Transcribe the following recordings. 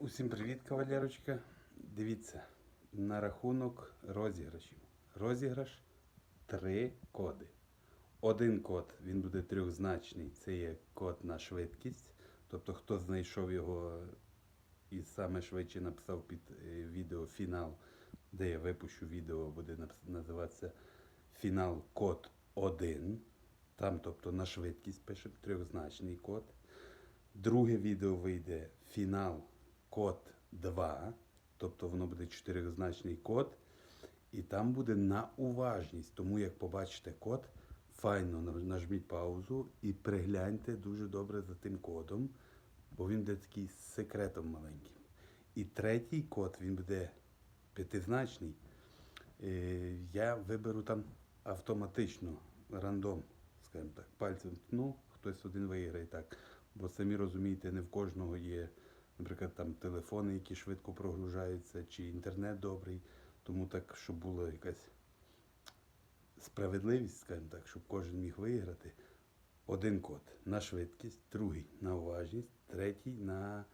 Усім привіт, кавалерочка. Дивіться, на рахунок розіграшів. Розіграш три коди. Один код він буде трьохзначний, це є код на швидкість. Тобто, хто знайшов його і саме швидше написав під е, відео фінал, де я випущу відео, буде називатися фінал код 1. Там, тобто, на швидкість пишемо трьохзначний код. Друге відео вийде фінал код 2, тобто воно буде чотиризначний код, і там буде на уважність. Тому як побачите код, файно нажміть паузу і пригляньте дуже добре за тим кодом, бо він буде такий з секретом маленьким. І третій код він буде п'ятизначний. Е, Я виберу там автоматично, рандом, скажімо так, пальцем тну, хтось один виграє так. Бо самі розумієте, не в кожного є, наприклад, там телефони, які швидко прогружаються, чи інтернет добрий. Тому так, щоб була якась справедливість, скажімо так, щоб кожен міг виграти. Один код на швидкість, другий на уважність, третій на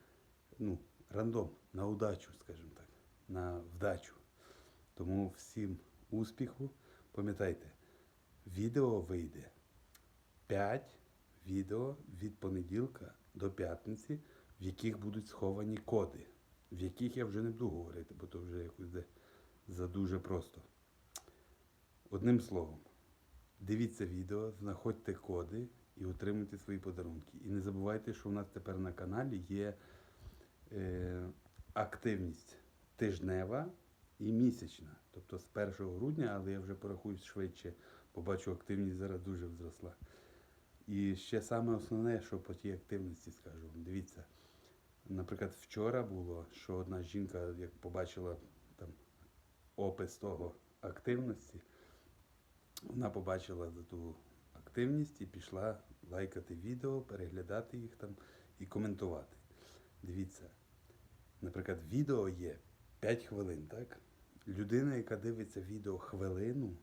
ну, рандом, на удачу, скажімо так, на вдачу. Тому всім успіху. Пам'ятайте, відео вийде 5 відео від понеділка до п'ятниці, в яких будуть сховані коди, в яких я вже не буду говорити, бо то вже якось де задуже просто. Одним словом, дивіться відео, знаходьте коди і отримуйте свої подарунки. І не забувайте, що у нас тепер на каналі є е, активність тижнева і місячна. Тобто з 1 грудня, але я вже порахую швидше, побачу, активність зараз дуже зросла. І ще саме основне, що по тій активності скажу. Дивіться, наприклад, вчора було, що одна жінка, як побачила там опис того активності, вона побачила ту активність і пішла лайкати відео, переглядати їх там і коментувати. Дивіться, наприклад, відео є 5 хвилин, так? Людина, яка дивиться відео хвилину,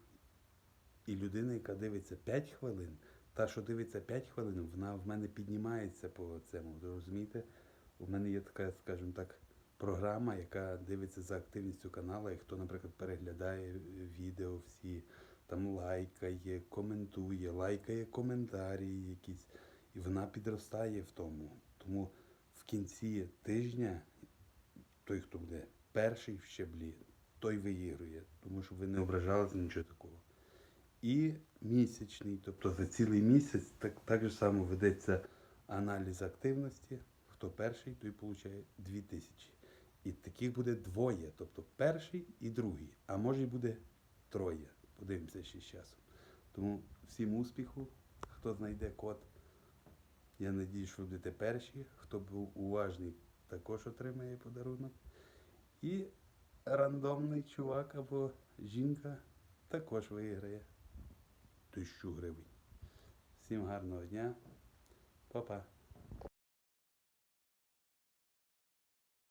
і людина, яка дивиться 5 хвилин, та, що дивиться 5 хвилин, вона в мене піднімається по цьому. Розумієте? У мене є така, скажімо так, програма, яка дивиться за активністю каналу, і хто, наприклад, переглядає відео всі, там лайкає, коментує, лайкає коментарі якісь, і вона підростає в тому. Тому в кінці тижня той, хто буде перший в щеблі, той виігрує, тому що ви не ображалися нічого такого. І місячний, тобто за цілий місяць так, так же само ведеться аналіз активності. Хто перший, той отримує 2000. І таких буде двоє, тобто перший і другий, а може й буде троє. Подивимося ще з часом. Тому всім успіху, хто знайде код. Я надію, що будете перші. Хто був уважний, також отримає подарунок. І рандомний чувак або жінка також виграє тисячу гривень. Всім гарного дня. Па-па.